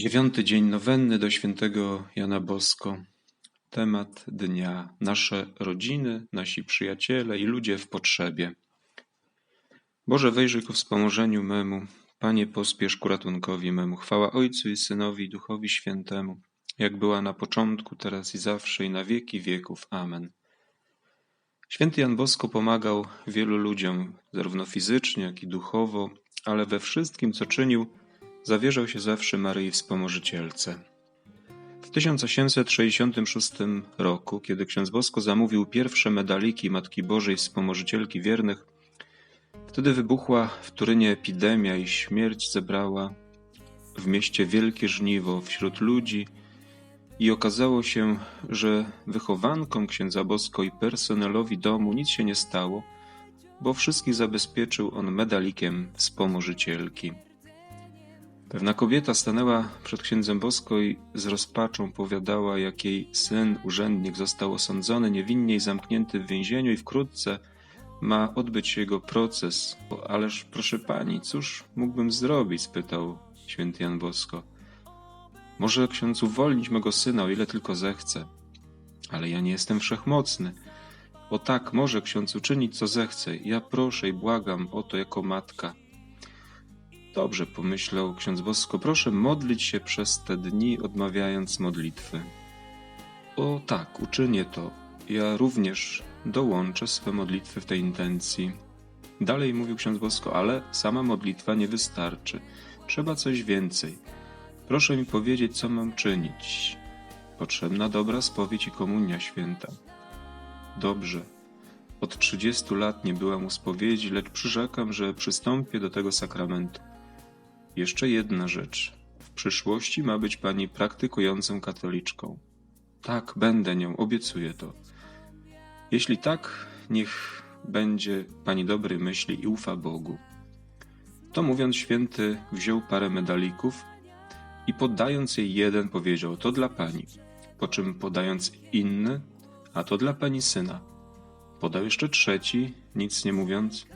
Dziewiąty dzień nowenny do świętego Jana Bosko. Temat dnia: nasze rodziny, nasi przyjaciele i ludzie w potrzebie. Boże, wejrzyj ku wspomożeniu memu. Panie, pospiesz ku ratunkowi memu. Chwała Ojcu i Synowi i Duchowi Świętemu, jak była na początku, teraz i zawsze i na wieki wieków. Amen. Święty Jan Bosko pomagał wielu ludziom, zarówno fizycznie, jak i duchowo, ale we wszystkim, co czynił, zawierzał się zawsze Maryi Wspomożycielce. W 1866 roku, kiedy ksiądz Bosko zamówił pierwsze medaliki Matki Bożej Wspomożycielki Wiernych, wtedy wybuchła w Turynie epidemia i śmierć zebrała w mieście wielkie żniwo wśród ludzi i okazało się, że wychowankom księdza Bosko i personelowi domu nic się nie stało, bo wszystkich zabezpieczył on medalikiem wspomożycielki. Pewna kobieta stanęła przed księdzem Bosko i z rozpaczą powiadała, jak jej syn, urzędnik, został osądzony niewinnie i zamknięty w więzieniu i wkrótce ma odbyć się jego proces. Ależ proszę pani, cóż mógłbym zrobić? spytał święty Jan Bosko. Może ksiądz uwolnić mego syna, o ile tylko zechce. Ale ja nie jestem wszechmocny. O tak, może ksiądz uczynić, co zechce. Ja proszę i błagam o to jako matka. Dobrze, pomyślał ksiądz Bosko, proszę modlić się przez te dni, odmawiając modlitwy. O tak, uczynię to. Ja również dołączę swe modlitwy w tej intencji. Dalej mówił ksiądz Bosko, ale sama modlitwa nie wystarczy. Trzeba coś więcej. Proszę mi powiedzieć, co mam czynić. Potrzebna dobra spowiedź i komunia święta. Dobrze. Od trzydziestu lat nie byłam u spowiedzi, lecz przyrzekam, że przystąpię do tego sakramentu. Jeszcze jedna rzecz. W przyszłości ma być pani praktykującą katoliczką. Tak, będę nią, obiecuję to. Jeśli tak, niech będzie pani dobrej myśli i ufa Bogu. To mówiąc, święty wziął parę medalików i poddając jej jeden powiedział: To dla pani. Po czym podając inny, a to dla pani syna. Podał jeszcze trzeci, nic nie mówiąc,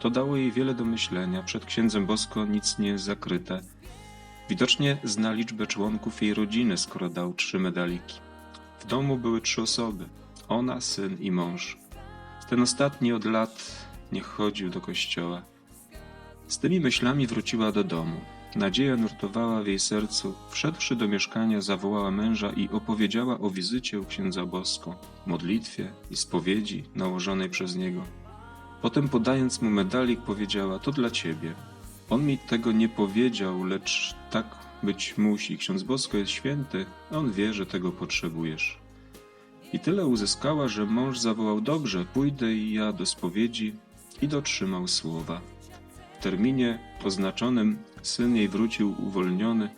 to dało jej wiele do myślenia. Przed księdzem Bosko nic nie jest zakryte. Widocznie zna liczbę członków jej rodziny, skoro dał trzy medaliki. W domu były trzy osoby: ona, syn i mąż. Ten ostatni od lat nie chodził do kościoła. Z tymi myślami wróciła do domu. Nadzieja nurtowała w jej sercu. Wszedłszy do mieszkania, zawołała męża i opowiedziała o wizycie u księdza Bosko, modlitwie i spowiedzi nałożonej przez niego. Potem podając mu medalik powiedziała, to dla ciebie. On mi tego nie powiedział, lecz tak być musi. Ksiądz Bosko jest święty, on wie, że tego potrzebujesz. I tyle uzyskała, że mąż zawołał dobrze, pójdę i ja do spowiedzi i dotrzymał słowa. W terminie oznaczonym syn jej wrócił uwolniony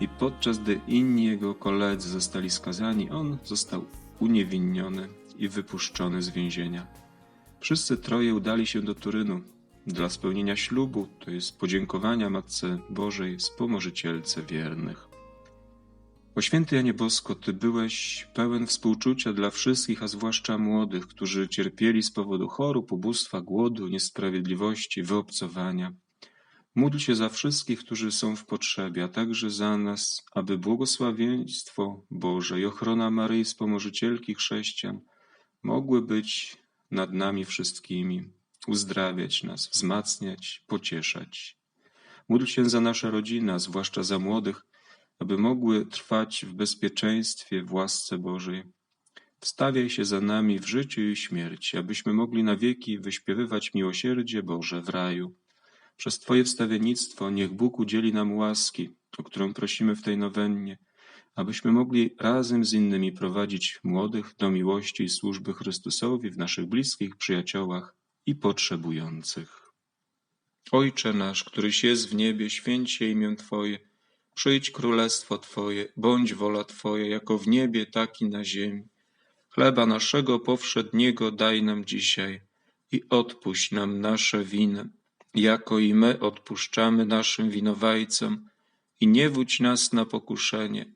i podczas gdy inni jego koledzy zostali skazani, on został uniewinniony i wypuszczony z więzienia. Wszyscy troje udali się do Turynu dla spełnienia ślubu, to jest podziękowania Matce Bożej, wspomożycielce wiernych. O święty Janie Bosko, Ty byłeś pełen współczucia dla wszystkich, a zwłaszcza młodych, którzy cierpieli z powodu chorób, ubóstwa, głodu, niesprawiedliwości, wyobcowania. Módl się za wszystkich, którzy są w potrzebie, a także za nas, aby błogosławieństwo Boże i ochrona Maryi Wspomożycielki chrześcijan mogły być nad nami wszystkimi, uzdrawiać nas, wzmacniać, pocieszać. Módl się za nasze rodziny, a zwłaszcza za młodych, aby mogły trwać w bezpieczeństwie w łasce Bożej. Wstawiaj się za nami w życiu i śmierci, abyśmy mogli na wieki wyśpiewywać miłosierdzie Boże w raju. Przez Twoje wstawiennictwo niech Bóg udzieli nam łaski, o którą prosimy w tej nowennie, abyśmy mogli razem z innymi prowadzić młodych do miłości i służby Chrystusowi w naszych bliskich przyjaciołach i potrzebujących. Ojcze nasz, któryś jest w niebie, święć się imię Twoje, przyjdź królestwo Twoje, bądź wola Twoja, jako w niebie, tak i na ziemi. Chleba naszego powszedniego daj nam dzisiaj i odpuść nam nasze winy, jako i my odpuszczamy naszym winowajcom i nie wódź nas na pokuszenie,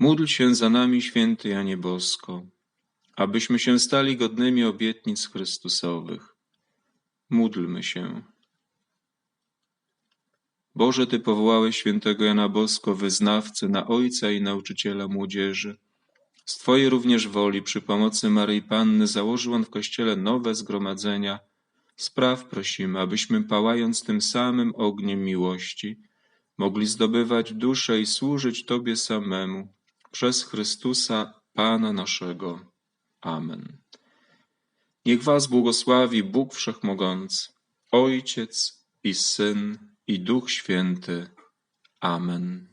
Módl się za nami, święty Janie Bosko, abyśmy się stali godnymi obietnic Chrystusowych. Módlmy się. Boże, Ty powołałeś świętego Jana Bosko, wyznawcę na ojca i nauczyciela młodzieży. Z Twojej również woli, przy pomocy Maryi Panny, założył on w Kościele nowe zgromadzenia. Spraw prosimy, abyśmy pałając tym samym ogniem miłości, mogli zdobywać duszę i służyć Tobie samemu, przez Chrystusa, Pana naszego. Amen. Niech Was błogosławi Bóg Wszechmogący, Ojciec i Syn i Duch Święty. Amen.